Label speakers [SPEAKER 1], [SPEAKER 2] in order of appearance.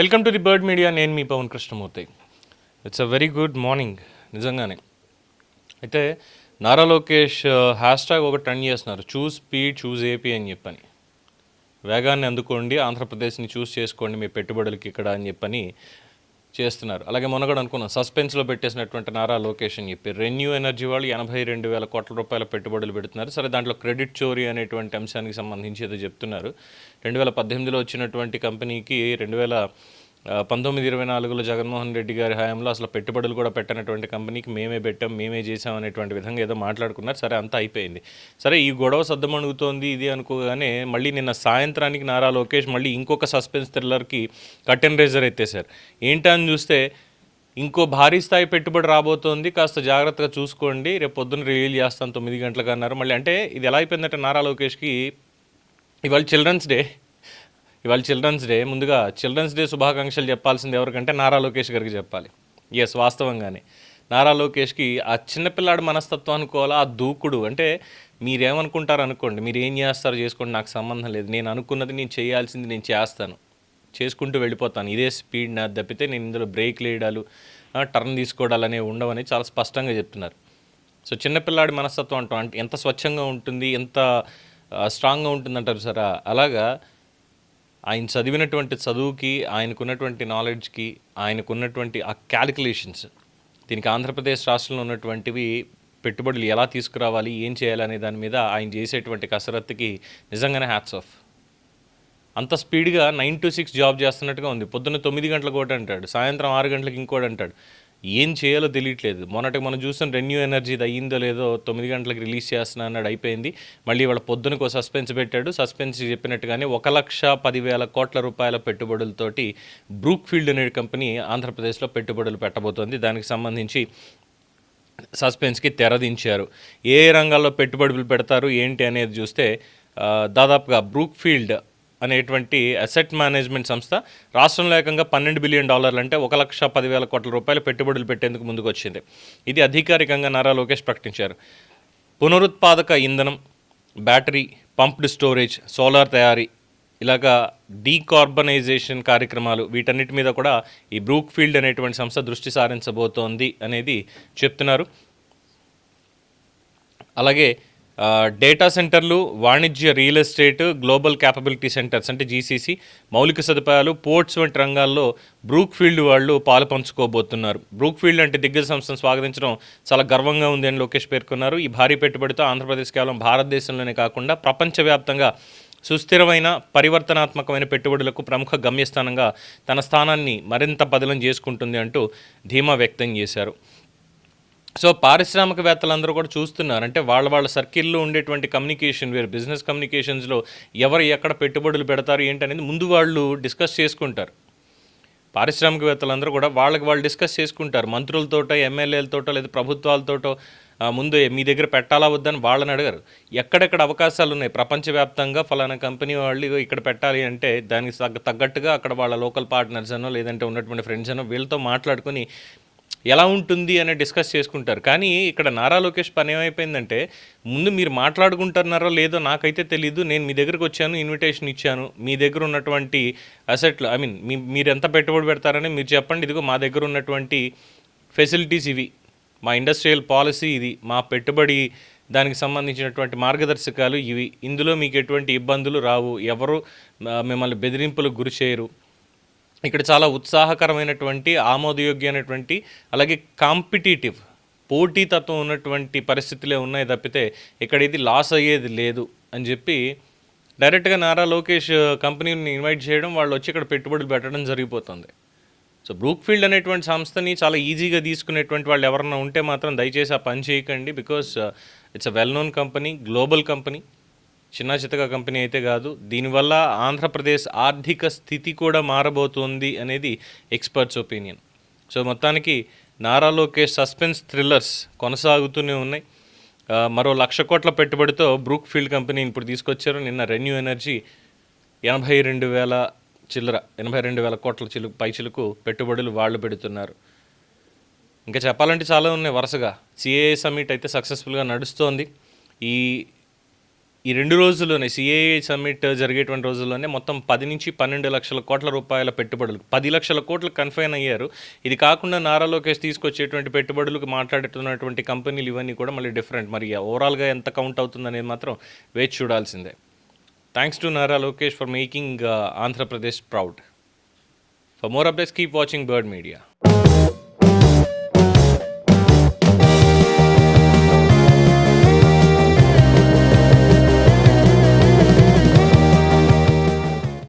[SPEAKER 1] Welcome to the Bird Media. నేను మీ Pavan Krishnamurthy. It's a very good morning నిజంగానే. అయితే Nara Lokesh hashtag ఒకటి run చేస్తున్నారు. చూస్ స్పీడ్ చూస్ ఏపీ అని చెప్పని. వేగాన్ని అందుకోండి ఆంధ్రప్రదేశ్ని చూస్ చేసుకోండి మీ పెట్టుబడులకి ఇక్కడ అని చెప్పని చేస్తున్నారు. అలాగే మొన్నగడు అనుకున్నాం సస్పెన్స్లో పెట్టేసినటువంటి నారా లోకేష్ అని చెప్పి రెన్యూ ఎనర్జీ వాళ్ళు ఎనభై రెండు వేల కోట్ల రూపాయల పెట్టుబడులు పెడుతున్నారు. సరే దాంట్లో క్రెడిట్ చోరీ అనేటువంటి అంశానికి సంబంధించి ఏదో చెప్తున్నారు. రెండు వేల పద్దెనిమిదిలో వచ్చినటువంటి కంపెనీకి రెండు వేల పంతొమ్మిది ఇరవై నాలుగులో జగన్మోహన్ రెడ్డి గారి హయాంలో అసలు పెట్టుబడులు కూడా పెట్టనటువంటి కంపెనీకి మేమే పెట్టాం మేమే చేసాం అనేటువంటి విధంగా ఏదో మాట్లాడుకున్నారు. సరే అంతా అయిపోయింది. సరే ఈ గొడవ సద్దమణుగుతోంది ఇది అనుకోగానే మళ్ళీ నిన్న సాయంత్రానికి నారా లోకేష్ మళ్ళీ ఇంకొక సస్పెన్స్ థ్రిల్లర్కి కటెన్ రేజర్ ఎత్తేశారు. ఏంటని అని చూస్తే ఇంకో భారీ స్థాయి పెట్టుబడి రాబోతోంది. కాస్త జాగ్రత్తగా చూసుకోండి. రేపు పొద్దున్న రిలీజ్ చేస్తాను తొమ్మిది గంటలకు అన్నారు. మళ్ళీ అంటే ఇది ఎలా అయిపోయిందంటే నారా లోకేష్కి ఇవాళ చిల్డ్రన్స్ డే. ఇవాళ చిల్డ్రన్స్ డే. ముందుగా చిల్డ్రన్స్ డే శుభాకాంక్షలు చెప్పాల్సింది ఎవరికంటే నారా లోకేష్ గారికి చెప్పాలి. ఎస్ వాస్తవంగానే. నారా లోకేష్కి ఆ చిన్నపిల్లాడి మనస్తత్వం అనుకోవాలా? ఆ దూకుడు. అంటే మీరేమనుకుంటారు అనుకోండి మీరు ఏం చేస్తారో చేసుకోండి నాకు సంబంధం లేదు. నేను అనుకున్నది నేను చేయాల్సింది నేను చేస్తాను. చేసుకుంటూ వెళ్ళిపోతాను. ఇదే స్పీడ్ నా తప్పితే నేను ఇందులో బ్రేక్ లేయడాలు టర్న్ తీసుకోవడాలు అనేవి ఉండవని చాలా స్పష్టంగా చెప్తున్నారు. సో చిన్నపిల్లాడి మనస్తత్వం అంటాం. అంటే ఎంత స్వచ్ఛంగా ఉంటుంది ఎంత స్ట్రాంగ్గా ఉంటుందంటారు సరే? అలాగా ఆయన చదివినటువంటి చదువుకి ఆయనకున్నటువంటి నాలెడ్జ్కి ఆయనకున్నటువంటి ఆ క్యాలిక్యులేషన్స్ దీనికి ఆంధ్రప్రదేశ్ రాష్ట్రంలో ఉన్నటువంటివి పెట్టుబడులు ఎలా తీసుకురావాలి ఏం చేయాలి అనే దాని మీద ఆయన చేసేటువంటి కసరత్తుకి నిజంగానే హ్యాట్స్ ఆఫ్ అంత స్పీడ్గా నైన్ టు సిక్స్ జాబ్ చేస్తున్నట్టుగా ఉంది. పొద్దున్న తొమ్మిది గంటలకు ఒకటి అంటాడు సాయంత్రం ఆరు గంటలకు ఇంకోటి అంటాడు ఏం చేయాలో తెలియట్లేదు. మొన్నటికి మనం చూసిన రెన్యూ ఎనర్జీ ఇది అయ్యిందో లేదో తొమ్మిది గంటలకు రిలీజ్ చేస్తున్నా అన్నాడు అయిపోయింది. మళ్ళీ వాళ్ళ పొద్దునకు సస్పెన్స్ పెట్టాడు. సస్పెన్స్ చెప్పినట్టుగానే ఒక లక్ష పదివేల కోట్ల రూపాయల పెట్టుబడులతోటి బ్రూక్ ఫీల్డ్ అనే కంపెనీ ఆంధ్రప్రదేశ్లో పెట్టుబడులు పెట్టబోతోంది. దానికి సంబంధించి సస్పెన్స్కి తెరదించారు ఏ రంగాల్లో పెట్టుబడులు పెడతారు ఏంటి అనేది చూస్తే దాదాపుగా బ్రూక్ ఫీల్డ్ అనేటువంటి అసెట్ మేనేజ్మెంట్ సంస్థ రాష్ట్రంలో ఏకంగా పన్నెండు బిలియన్ డాలర్లు అంటే ఒక లక్ష పదివేల కోట్ల రూపాయలు పెట్టుబడులు పెట్టేందుకు ముందుకు వచ్చింది ఇది అధికారికంగా నారా లోకేష్ ప్రకటించారు. పునరుత్పాదక ఇంధనం బ్యాటరీ పంప్డ్ స్టోరేజ్ సోలార్ తయారీ ఇలాగా డీకార్బనైజేషన్ కార్యక్రమాలు వీటన్నిటి మీద కూడా ఈ బ్రూక్ ఫీల్డ్ అనేటువంటి సంస్థ దృష్టి సారించబోతోంది అనేది చెప్తున్నారు. అలాగే డేటా సెంటర్లు వాణిజ్య real estate global capability centres అంటే జీసీసీ మౌలిక సదుపాయాలు పోర్ట్స్ వంటి రంగాల్లో బ్రూక్ ఫీల్డ్ వాళ్ళు పాలు పంచుకోబోతున్నారు. బ్రూక్ ఫీల్డ్ అంటే దిగ్గజ సంస్థను స్వాగతించడం చాలా గర్వంగా ఉంది అని లోకేష్ పేర్కొన్నారు. ఈ భారీ పెట్టుబడితో ఆంధ్రప్రదేశ్ కేవలం భారతదేశంలోనే కాకుండా ప్రపంచవ్యాప్తంగా సుస్థిరమైన పరివర్తనాత్మకమైన పెట్టుబడులకు ప్రముఖ గమ్యస్థానంగా తన స్థానాన్ని మరింత బదిలం చేసుకుంటుంది అంటూ ధీమా వ్యక్తం చేశారు. సో పారిశ్రామికవేత్తలందరూ కూడా చూస్తున్నారు. అంటే వాళ్ళ వాళ్ళ సర్కిల్లో ఉండేటువంటి కమ్యూనికేషన్ వేరు బిజినెస్ కమ్యూనికేషన్స్లో ఎవరు ఎక్కడ పెట్టుబడులు పెడతారు ఏంటి అనేది ముందు వాళ్ళు డిస్కస్ చేసుకుంటారు. పారిశ్రామికవేత్తలందరూ కూడా వాళ్ళకి వాళ్ళు డిస్కస్ చేసుకుంటారు. మంత్రులతోటో ఎమ్మెల్యేలతోటో లేదా ప్రభుత్వాలతోటో ముందు మీ దగ్గర పెట్టాలా వద్దని వాళ్ళని అడగరు. ఎక్కడెక్కడ అవకాశాలు ఉన్నాయి ప్రపంచవ్యాప్తంగా ఫలానా కంపెనీ వాళ్ళు ఇక్కడ పెట్టాలి అంటే దానికి తగ్గ తగ్గట్టుగా అక్కడ వాళ్ళ లోకల్ పార్ట్నర్స్ అనో లేదంటే ఉన్నటువంటి ఫ్రెండ్స్ అనో వీళ్ళతో మాట్లాడుకొని ఎలా ఉంటుంది అని డిస్కస్ చేసుకుంటారు. కానీ ఇక్కడ నారా లోకేష్ పని ఏమైపోయిందంటే ముందు మీరు మాట్లాడుకుంటున్నారో లేదో నాకైతే తెలియదు నేను మీ దగ్గరకు వచ్చాను ఇన్విటేషన్ ఇచ్చాను. మీ దగ్గర ఉన్నటువంటి అసెట్లు ఐ మీన్ మీ మీరు ఎంత పెట్టుబడి పెడతారని మీరు చెప్పండి. ఇదిగో మా దగ్గర ఉన్నటువంటి ఫెసిలిటీస్ ఇవి. మా ఇండస్ట్రియల్ పాలసీ ఇది. మా పెట్టుబడి దానికి సంబంధించినటువంటి మార్గదర్శకాలు ఇవి. ఇందులో మీకు ఎటువంటి ఇబ్బందులు రావు. ఎవరు మిమ్మల్ని బెదిరింపులకు గురి చేయరు. ఇక్కడ చాలా ఉత్సాహకరమైనటువంటి ఆమోదయోగ్యమైనటువంటి అలాగే కాంపిటేటివ్ పోటీతత్వం ఉన్నటువంటి పరిస్థితులే ఉన్నాయి తప్పితే ఇక్కడ ఇది లాస్ అయ్యేది లేదు అని చెప్పి డైరెక్ట్గా నారా లోకేష్ కంపెనీని ఇన్వైట్ చేయడం వాళ్ళు వచ్చి ఇక్కడ పెట్టుబడులు పెట్టడం జరిగిపోతుంది. సో బ్రూక్ ఫీల్డ్ అనేటువంటి సంస్థని చాలా ఈజీగా తీసుకునేటువంటి వాళ్ళు ఎవరన్నా ఉంటే మాత్రం దయచేసి ఆ పని చేయకండి because it's a well known company global company. చిన్న చితక కంపెనీ అయితే కాదు దీనివల్ల ఆంధ్రప్రదేశ్ ఆర్థిక స్థితి కూడా మారబోతోంది అనేది ఎక్స్పర్ట్స్ ఒపీనియన్. సో మొత్తానికి నారా లోకేష్ సస్పెన్స్ థ్రిల్లర్స్ కొనసాగుతూనే ఉన్నాయి. మరో లక్ష కోట్ల పెట్టుబడితో బ్రూక్ ఫీల్డ్ కంపెనీని ఇప్పుడు తీసుకొచ్చారు. నిన్న రెన్యూ ఎనర్జీ ఎనభై రెండు వేల చిల్లర ఎనభై రెండు వేల కోట్ల చిలుకు పైచిలకు పెట్టుబడులు వాళ్ళు పెడుతున్నారు. ఇంకా చెప్పాలంటే చాలా ఉన్నాయి వరుసగా. సిఏఏ సమిట్ అయితే సక్సెస్ఫుల్గా నడుస్తోంది. ఈ ఈ రెండు రోజుల్లోనే సిఏఏ సమ్మిట్ జరిగేటువంటి రోజుల్లోనే మొత్తం పది నుంచి పన్నెండు లక్షల కోట్ల రూపాయల పెట్టుబడులు. పది లక్షల కోట్లు కన్ఫైన్ అయ్యారు. ఇది కాకుండా నారా లోకేష్ తీసుకొచ్చేటువంటి పెట్టుబడులకు మాట్లాడుతున్నటువంటి కంపెనీలు ఇవన్నీ కూడా మళ్ళీ డిఫరెంట్ మరి ఓవరాల్గా ఎంత కౌంట్ అవుతుందనేది మాత్రం వేచి చూడాల్సిందే. Thanks to Nara Lokesh for making Andhra Pradesh proud for more updates keep watching Bird media